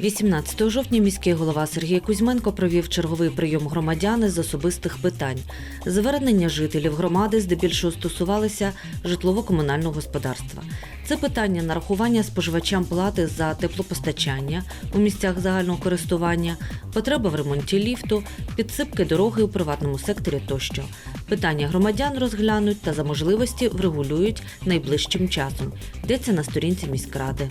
18 жовтня міський голова Сергій Кузьменко провів черговий прийом громадян з особистих питань. Звернення жителів громади здебільшого стосувалися житлово-комунального господарства. Це питання нарахування споживачам плати за теплопостачання у місцях загального користування, потреба в ремонті ліфту, підсипки дороги у приватному секторі тощо. Питання громадян розглянуть та за можливості врегулюють найближчим часом. Йдеться на сторінці міськради.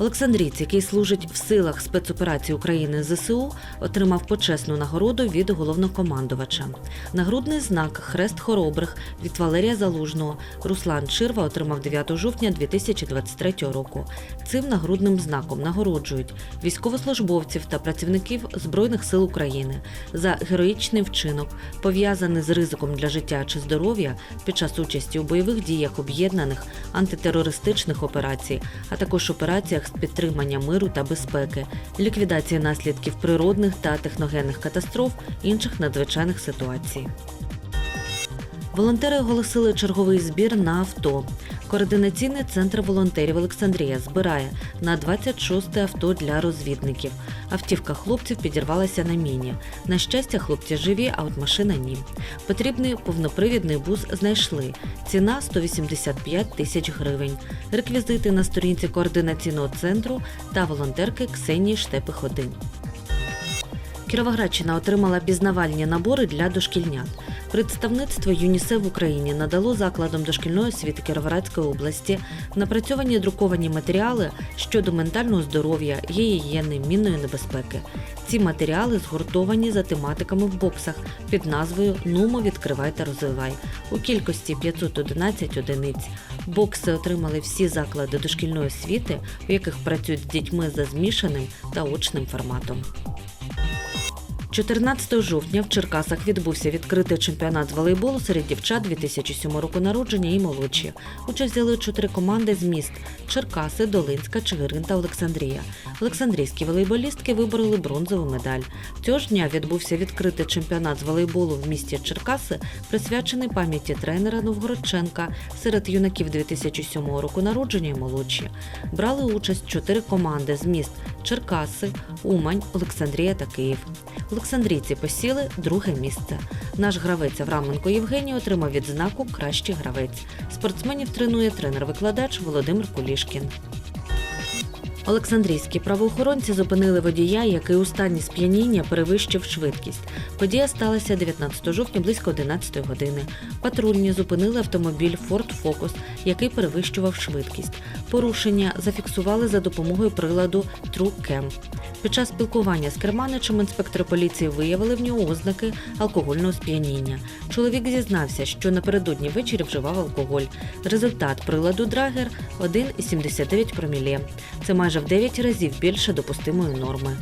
Олександрійць, який служить в силах спецоперації України ЗСУ, отримав почесну нагороду від головнокомандувача. Нагрудний знак Хрест Хоробрих від Валерія Залужного Руслан Ширва отримав 9 жовтня 2023 року. Цим нагрудним знаком нагороджують військовослужбовців та працівників Збройних сил України за героїчний вчинок, пов'язаний з ризиком для життя чи здоров'я під час участі у бойових діях об'єднаних антитерористичних операцій, а також операціях підтримання миру та безпеки, ліквідації наслідків природних та техногенних катастроф, інших надзвичайних ситуацій. Волонтери оголосили черговий збір на авто. Координаційний центр волонтерів Олександрія збирає на 26 авто для розвідників. Автівка хлопців підірвалася на міні. На щастя, хлопці живі, а от машина ні. Потрібний повнопривідний бус знайшли. Ціна 185 тисяч гривень. Реквізити на сторінці координаційного центру та волонтерки Ксенії Штепих-1. Кіровоградщина отримала пізнавальні набори для дошкільнят. Представництво ЮНІСЕФ в Україні надало закладам дошкільної освіти Кіровоградської області напрацьовані друковані матеріали щодо ментального здоров'я, гігієни, мінної небезпеки. Ці матеріали згуртовані за тематиками в боксах під назвою Нумо відкривай та розвивай у кількості 511 одиниць. Бокси отримали всі заклади дошкільної освіти, у яких працюють з дітьми за змішаним та очним форматом. 14 жовтня в Черкасах відбувся відкритий чемпіонат з волейболу серед дівчат 2007 року народження і молодші. Участь взяли чотири команди з міст Черкаси, Долинська, Чигирин та Олександрія. Олександрійські волейболістки вибороли бронзову медаль. Цього ж дня відбувся відкритий чемпіонат з волейболу в місті Черкаси, присвячений пам'яті тренера Новгородченка серед юнаків 2007 року народження і молодші. Брали участь чотири команди з міст Черкаси, Умань, Олександрія та Київ. Олександрійці посіли друге місце. Наш гравець Авраменко Євгеній отримав відзнаку Кращий гравець. Спортсменів тренує тренер-викладач Володимир Кулішкін. Олександрійські правоохоронці зупинили водія, який у стані сп'яніння перевищив швидкість. Подія сталася 19 жовтня близько 11 години. Патрульні зупинили автомобіль Ford Focus, який перевищував швидкість. Порушення зафіксували за допомогою приладу TrueCam. Під час спілкування з керманичем інспектори поліції виявили в нього ознаки алкогольного сп'яніння. Чоловік зізнався, що напередодні ввечері вживав алкоголь. Результат приладу Драгер 1,79 проміле. Це майже в 9 разів більше допустимої норми.